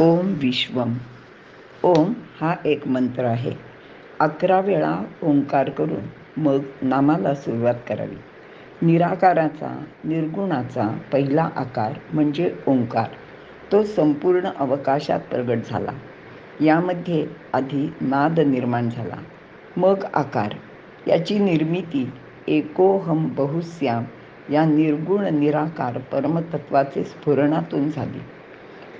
ओम विश्वम. ओम हा एक मंत्र आहे. अकरा वेळा ओंकार करून मग नामाला सुरुवात करावी. निराकाराचा निर्गुणाचा पहिला आकार म्हणजे ओंकार. तो संपूर्ण अवकाशात प्रगट झाला. यामध्ये आधी नाद निर्माण झाला मग आकार. याची निर्मिती एकोहम बहुस्याम या निर्गुण निराकार परमतत्वाचे स्फुरणातून झाली.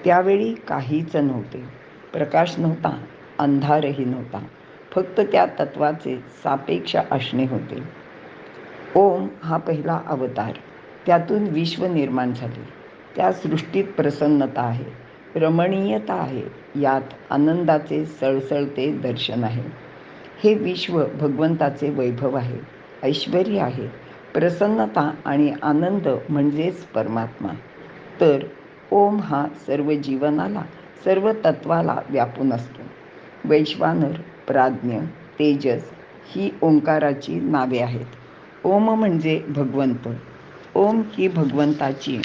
त्यावेळी काहीच नव्हते. प्रकाश नव्हता अंधारही नव्हता. फक्त त्या तत्वाचे सापेक्ष असणे होते. ओम हा पहिला अवतार. त्यातून विश्व निर्माण झाले. त्या सृष्टीत प्रसन्नता आहे. रमणीयता आहे. यात आनंदाचे सळसळते दर्शन आहे. हे विश्व भगवंताचे वैभव आहे. ऐश्वर आहे. प्रसन्नता आणि आनंद म्हणजेच परमात्मा. तर ओम हा सर्व जीवनाला सर्व तत्वाला व्यापून असतो. वैश्वानर प्राज्ञ तेजस ही ओंकाराची नावे आहेत. ओम म्हणजे भगवंत. ओम ही भगवंताची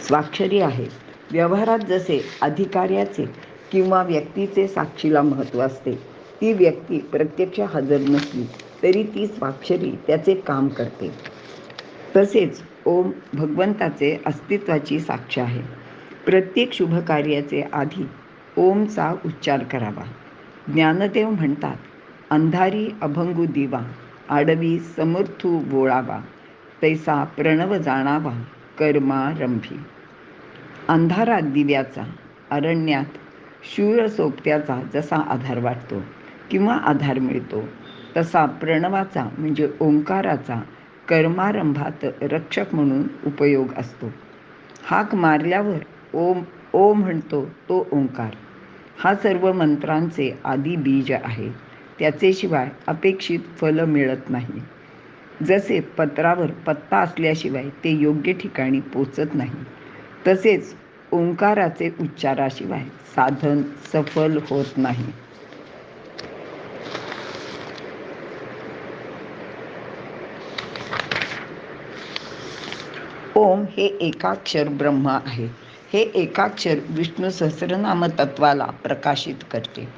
स्वाक्षरी आहे. व्यवहारात जसे अधिकाऱ्याचे किंवा व्यक्तीचे साक्षीला महत्त्व असते ती व्यक्ती प्रत्यक्ष हजर नसली तरी ती स्वाक्षरी त्याचे काम करते. तसेच ओम भगवंताचे अस्तित्वाची साक्ष आहे. प्रत्येक शुभकार्याचे आधी ओमचा उच्चार करावा. ज्ञानदेव म्हणतात अंधारी अभंगू दिवा आडवी समर्थू बोळावा तैसा प्रणव जाणावा कर्मारंभी अंधारात दिव्याचा अरण्यात शूर सोबत्याचा जसा आधार वाटतो किंवा आधार मिळतो तसा प्रणवाचा म्हणजे ओंकाराचा कर्मारंभात रक्षक म्हणून उपयोग असतो. हाक मारल्यावर ओम ओ म्हणतो तो ओंकार. हा सर्व मंत्रांचे आदी बीज आहे. त्याचे शिवाय अपेक्षित फल मिळत नाही. जसे पत्रावर पत्ता असल्याशिवाय ते योग्य ठिकाणी पोचत नाही तसेच ओंकाराचे उच्चाराशिवाय साधन सफल होत नाही. ओम हे एकाक्षर ब्रह्म आहे. हे एकाक्षर विष्णू सहस्रनाम तत्वाला प्रकाशित करते.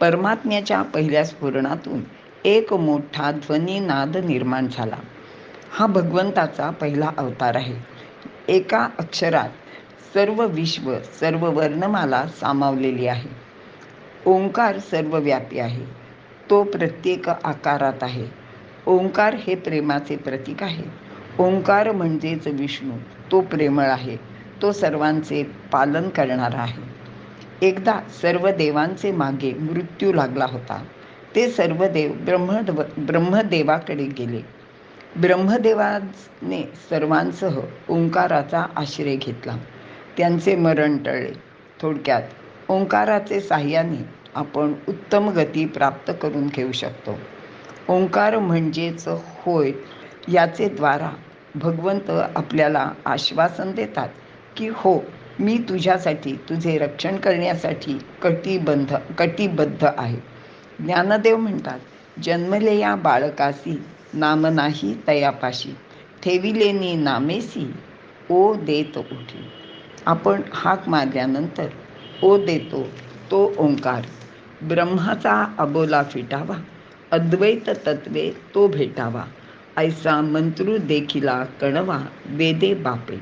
परमात्म्याच्या पहिल्या स्फुरणातून एक मोठा ध्वनी नाद निर्माण झाला. हा भगवंताचा पहिला अवतार आहे. एका अक्षरात सर्व विश्व सर्व वर्णमाला सामावलेली आहे. ओंकार सर्वव्यापी आहे. तो प्रत्येक आकारात आहे. ओंकार हे प्रेमाचे प्रतीक आहे. ओंकार म्हणजेच विष्णू. तो प्रेमळ आहे. तो सर्वांचे पालन करणारा आहे. एकदा सर्व देवांचे मागे मृत्यू लागला होता. ते सर्व देव ब्रह्मदेव ब्रह्मदेवाकडे गेले. ब्रह्मदेवाने सर्वांसह ओंकाराचा आश्रय घेतला. त्यांचे मरण टळले. थोडक्यात ओंकाराचे साह्याने आपण उत्तम गती प्राप्त करून घेऊ शकतो. ओंकार म्हणजेच होय याचे द्वारा भगवंत आपल्याला आश्वासन देतात की हो मी तुझ्यासाठी तुझे रक्षण करण्यासाठी कटिबंध कटिबद्ध आहे. ज्ञानदेव म्हणतात जन्मले या बाळकासी नाम नाही तयापाशी. ठेविलेनी नामेसी ओ देत उठी. आपण हाक मारल्यानंतर ओ देतो तो ओंकार. ब्रह्माचा अबोला फिटावा. अद्वैत तत्वे तो भेटावा. ऐसा मंत्रू देखिला कणवा वेदे बापे.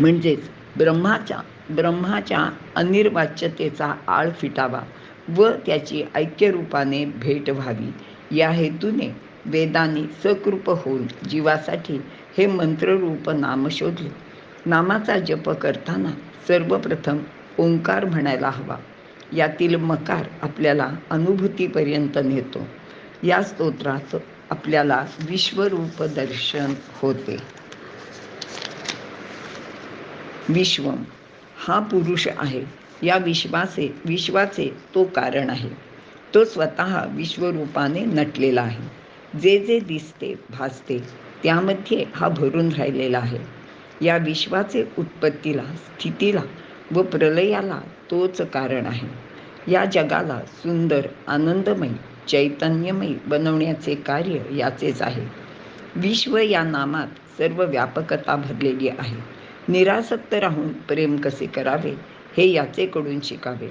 म्हणजेच ब्रह्माच्या ब्रह्माच्या अनिर्वाच्यतेचा आळ फिटावा व त्याची ऐक्यरूपाने भेट व्हावी. या हेतूने वेदाने सकृप होऊन जीवासाठी हे मंत्ररूप नाम शोधले. नामाचा जप करताना सर्वप्रथम ओंकार म्हणायला हवा. यातील मकार आपल्याला अनुभूतीपर्यंत नेतो. या स्तोत्राचं आपल्याला विश्वरूप दर्शन होते. विश्वम हा पुरुष आहे. या विश्वाचे विश्वाचे तो कारण आहे. तो स्वतः विश्वरूपाने नटलेला आहे. जे जे दिसते भासते त्यामध्ये हा भरून राहिलेला आहे. या विश्वाचे उत्पत्तीला स्थितीला व प्रलयाला तोच कारण आहे. या जगाला सुंदर आनंदमय चैतन्यमयी बनवण्याचे कार्य याचेच आहे. विश्व या नामात सर्व व्यापकता भरलेली आहे. निरासक्त राहून प्रेम कसे करावे हे याचेकडून शिकावे.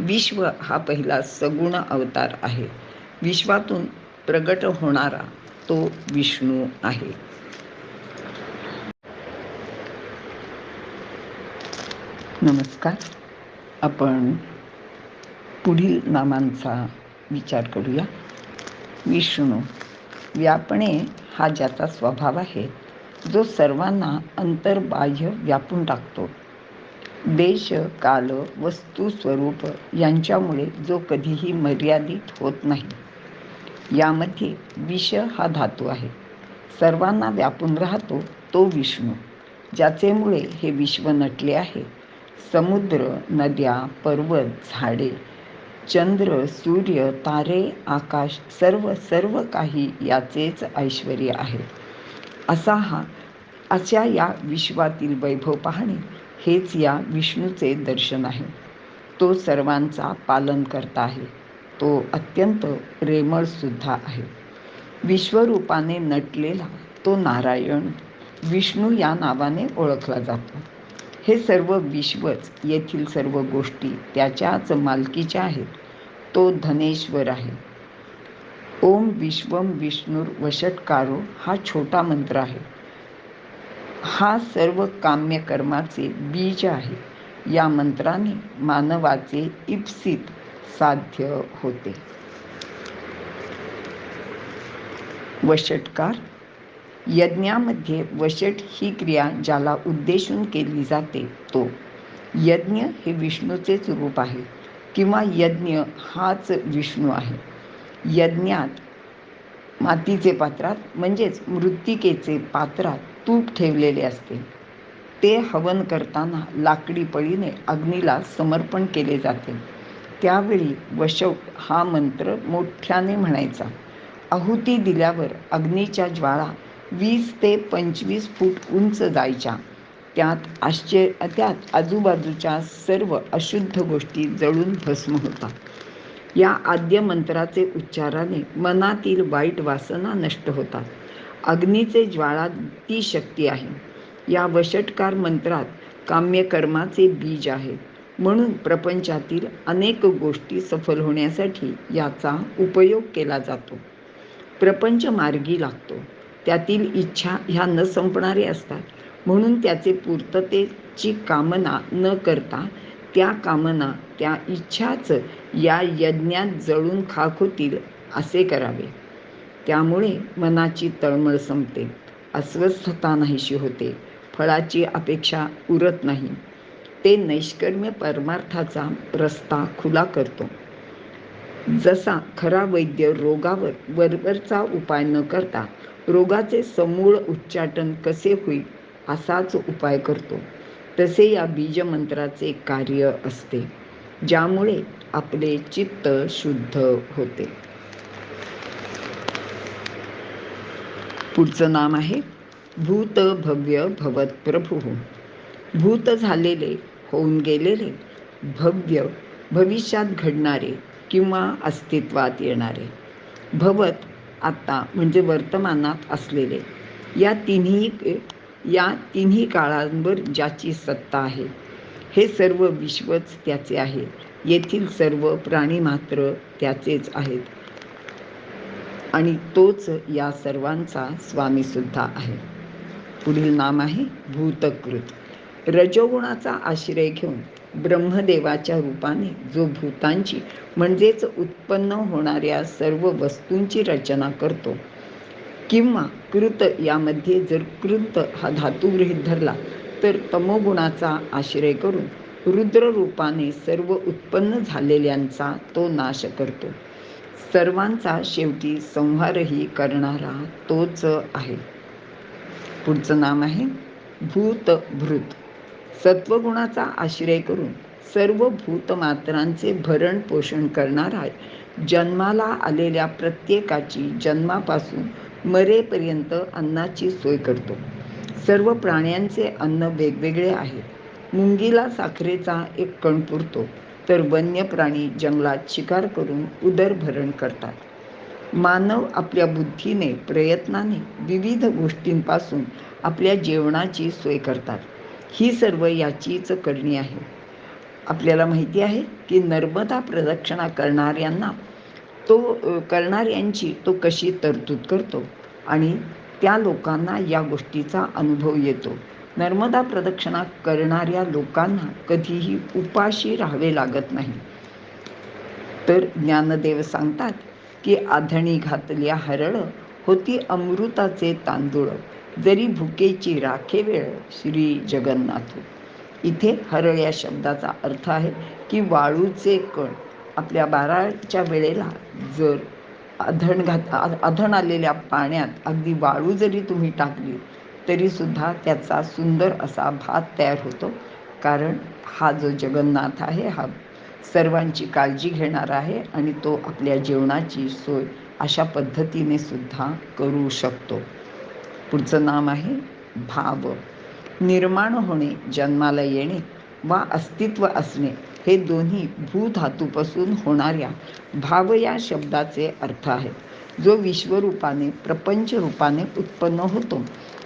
विश्व हा पहिला सगुण अवतार आहे. विश्वातून प्रगट होणारा तो विष्णू आहे. नमस्कार. आपण पुढील नामांचा विचार करूया. विष्णू व्यापणे हा ज्याचा स्वभाव आहे जो सर्वांना अंतर्बाह्य व्यापून टाकतो. देश काल वस्तू स्वरूप यांच्यामुळे जो कधीही मर्यादित होत नाही. यामध्ये विष हा धातू आहे. सर्वांना व्यापून राहतो तो विष्णू ज्याचेमुळे हे विश्व नटले आहे. समुद्र नद्या पर्वत झाडे चंद्र सूर्य तारे आकाश सर्व सर्व काही याचेच ऐश्वर आहे. असा हा अशा या विश्वातील वैभव पाहणे हेच या विष्णूचे दर्शन आहे. तो सर्वांचा पालन करता आहे. तो अत्यंत सुद्धा आहे. विश्वरूपाने नटलेला तो नारायण विष्णू या नावाने ओळखला जातो. हे सर्व विश्वच येथील सर्व गोष्टी त्याच्याच मालकीच्या आहेत. तो धनेश्वर आहे. ओम विश्वम विष्णूर वषटकारो हा छोटा मंत्र आहे. हा सर्व काम्य कर्माचे बीज आहे. या मंत्राने मानवाचे इप्सित साध्य होते. वषटकार. यज्ञामध्ये वशट ही क्रिया ज्याला उद्देशून केली जाते तो. यज्ञ हे विष्णूचेच रूप आहे. किंवा यज्ञ हाच विष्णू आहे. यज्ञात मातीचे पात्रात म्हणजेच मृत्तिकेचे पात्रात तूप ठेवलेले असते. ते हवन करताना लाकडी पळीने अग्नीला समर्पण केले जाते. त्यावेळी वशव हा मंत्र मोठ्याने म्हणायचा. आहुती दिल्यावर अग्नीच्या ज्वाळा वीस ते पंचवीस फूट उंच जायच्या. त्यात आश्चर्य त्यात आजूबाजूच्या सर्व अशुद्ध गोष्टी जळून भस्म होतात. या आद्य मंत्राचे उच्चाराने मनातील वाईट वासना नष्ट होतात. अग्नीचे ज्वाळा ती शक्ती आहे. या वषटकार मंत्रात काम्यकर्माचे बीज आहे. म्हणून प्रपंचातील अनेक गोष्टी सफल होण्यासाठी याचा उपयोग केला जातो. प्रपंच मार्गी लागतो. त्यातील इच्छा ह्या न संपणारे असतात. म्हणून त्याचे पूर्ततेची कामना न करता त्या कामना त्या इच्छाच या यज्ञात जळून खाक होतील असे करावे. त्यामुळे मनाची तळमळ संपते. अस्वस्थता नाहीशी होते. फळाची अपेक्षा उरत नाही. ते नैष्कर्म्य परमार्थाचा रस्ता खुला करतो. जसा खरा वैद्य रोगावर वरवरचा उपाय न करता रोगाचे समूळ उच्चाटन कसे होईल असाच उपाय करतो. तसे या बीजमंत्राचे कार्य असते ज्यामुळे आपले चित्त शुद्ध होते. पुढचं नाम आहे भूत भव्य भवत प्रभू. भूत झालेले होऊन गेलेले भव्य भविष्यात घडणारे किंवा अस्तित्वात येणारे. भवत आत्ता म्हणजे वर्तमानात असलेले. या तिन्ही या तिन्ही काळांवर ज्याची सत्ता आहे हे सर्व विश्वच त्याचे आहे. येथील सर्व प्राणी मात्र त्याचेच आहेत. आणि तोच या सर्वांचा स्वामी सुद्धा आहे. पुढील नाम आहे भूतकृत. रजोगुणाचा आश्रय घेऊन ब्रह्मदेवाच्या रूपाने जो भूतांची म्हणजेच उत्पन्न होणाऱ्या सर्व वस्तूंची रचना करतो किंवा कृत यामध्ये जर कृत हा धातू गृहीत धरला तर तमोगुणाचा आश्रय करून रुद्ररूपाने सर्व उत्पन्न झालेल्यांचा तो नाश करतो. सर्वांचा शेवटी संहारही करणारा तोच आहे. पुढचं नाम आहे भूत भृत सत्वगुणाचा आश्रय करून सर्व भूतमात्रांचे भरण पोषण करणारा जन्माला आलेल्या प्रत्येकाची जन्मापासून मरेपर्यंत अन्नाची सोय करतो. सर्व प्राण्यांचे अन्न वेगवेगळे आहे. मुंगीला साखरेचा एक कण पुरतो तर वन्य प्राणी जंगलात शिकार करून उदरभरण करतात. मानव आपल्या बुद्धीने प्रयत्नाने विविध गोष्टींपासून आपल्या जेवणाची सोय करतात. ही सर्व याचीच करणी आहे. आपल्याला माहिती आहे की नर्मदा प्रदक्षिणा करणाऱ्यांना तो करणाऱ्यांची तो कशी तरतूद करतो? आणि त्या लोकांना या गोष्टीचा अनुभव येतो. नर्मदा प्रदक्षिणा करणाऱ्या लोकांना कधीही उपाशी राहावे लागत नाही. तर ज्ञानदेव सांगतात की आधणी घातल्या हरळ होती अमृताचे तांदूळ. जरी भुकेची राखे वेळ श्री जगन्नाथ. इथे हरळ या शब्दाचा अर्थ आहे की वाळूचे कण. आपल्या बाराच्या वेळेला जर अधण घात अधण आलेल्या पाण्यात अगदी वाळू जरी तुम्ही टाकली तरीसुद्धा त्याचा सुंदर असा भात तयार होतो. कारण हा जो जगन्नाथ आहे हा सर्वांची काळजी घेणार आहे आणि तो आपल्या जेवणाची सोय अशा पद्धतीने सुद्धा करू शकतो. पुढचं नाम आहे भाव. निर्माण होणे जन्माला येणे वा अस्तित्व असणे हे दोन्ही भूधातूपासून होणाऱ्या भाव या शब्दाचे अर्थ आहेत. जो विश्वरूपाने प्रपंच रूपाने उत्पन्न होतो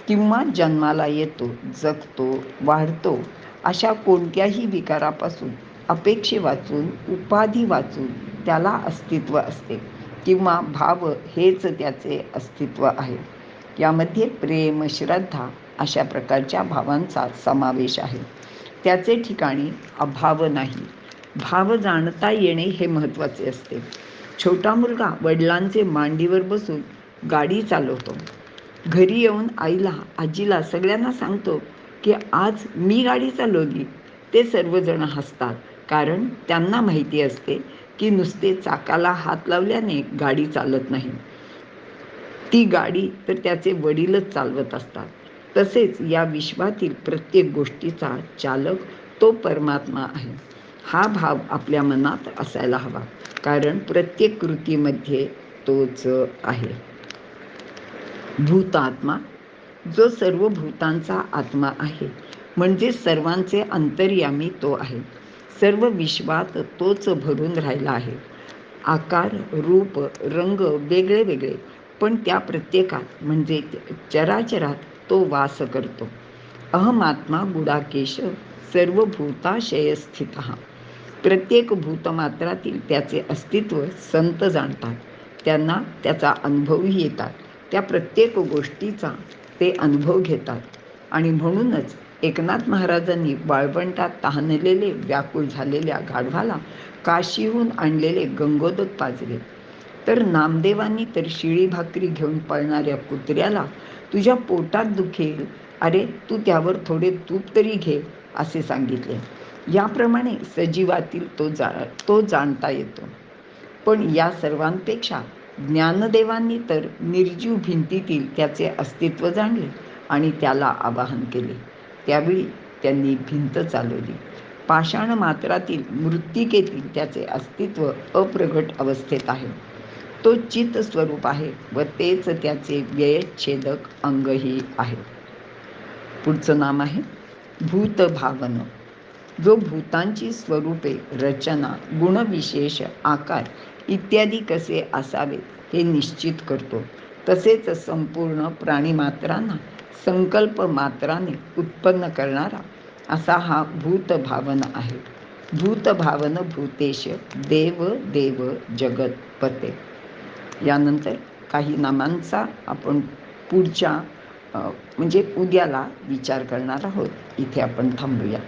किंवा जन्माला येतो जगतो वाढतो अशा कोणत्याही विकारापासून अपेक्षे वाचून उपाधी वाचून त्याला अस्तित्व असते किंवा भाव हेच त्याचे अस्तित्व आहे. यामध्ये प्रेम श्रद्धा अशा प्रकारच्या भावांचा समावेश आहे. त्याचे ठिकाणी अभाव नाही. भाव जाणता येणे हे महत्त्वाचे असते. छोटा मुलगा वडिलांचे मांडीवर बसून गाडी चालवतो. घरी येऊन आईला आजीला सगळ्यांना सांगतो की आज मी गाडी चालवली. ते सर्वजण हसतात. कारण त्यांना माहिती असते की नुसते चाकाला हात लावल्याने गाडी चालत नाही. ती गाडी तर त्याचे वडीलच चालवत असतात. तसेच या विश्वातील प्रत्येक गोष्टीचा चालक तो परमात्मा आहे. हा भाव आपल्या मनात असायला हवा कारण प्रत्येक कृतीमध्ये तोच आहे. भूतात्मा जो सर्व भूतांचा आत्मा आहे म्हणजे सर्वांचे अंतर्यामी तो आहे. सर्व विश्वात तोच भरून राहिला आहे. आकार रूप रंग वेगळे वेगळे पण त्या प्रत्येकात म्हणजे चराचरात तो वास करतो. अहमात्मा गुडाकेश सर्व भूताशय स्थित प्रत्येक भूतमात्रातील त्याचे अस्तित्व संत जाणतात. त्यांना त्याचा अनुभवही येतात. त्या प्रत्येक गोष्टीचा ते अनुभव घेतात. आणि म्हणूनच एकनाथ महाराजांनी वाळवंटात तहानलेले व्याकुळ झालेल्या गाढवाला काशीहून आणलेले गंगोदक पाजले. तर नामदेवांनी तर शिळी भाकरी घेऊन पळणाऱ्या कुत्र्याला तुझ्या पोटात दुखेल. अरे तू त्यावर थोडे तूप तरी घे असे सांगितले. याप्रमाणे सजीवातील तो जा तो जाणता येतो. पण या सर्वांपेक्षा ज्ञानदेवांनी तर निर्जीव भिंतीतील त्याचे अस्तित्व जाणले आणि त्याला आवाहन केले. त्यावेळी त्यांनी भिंत चालवली. पाषाण मात्रातील मृत्तिकेतील त्याचे अस्तित्व अप्रगट अवस्थेत आहे. तो चित स्वरूप आहे व तेच त्याचे व्ययच्छेदक अंगही आहे. पुढचं नाम आहे भूतभावन. जो भूतांची स्वरूपे रचना गुणविशेष आकार इत्यादी कसे असावेत हे निश्चित करतो. तसेच संपूर्ण प्राणीमात्रांना संकल्प मात्राने उत्पन्न करणारा असा हा भूतभावन आहे. भूतभावन भूतेश देव देव जगतपते यानंतर काही नामांचा आपण पुढच्या म्हणजे उद्याला विचार करणार आहोत. इथे आपण थांबूया.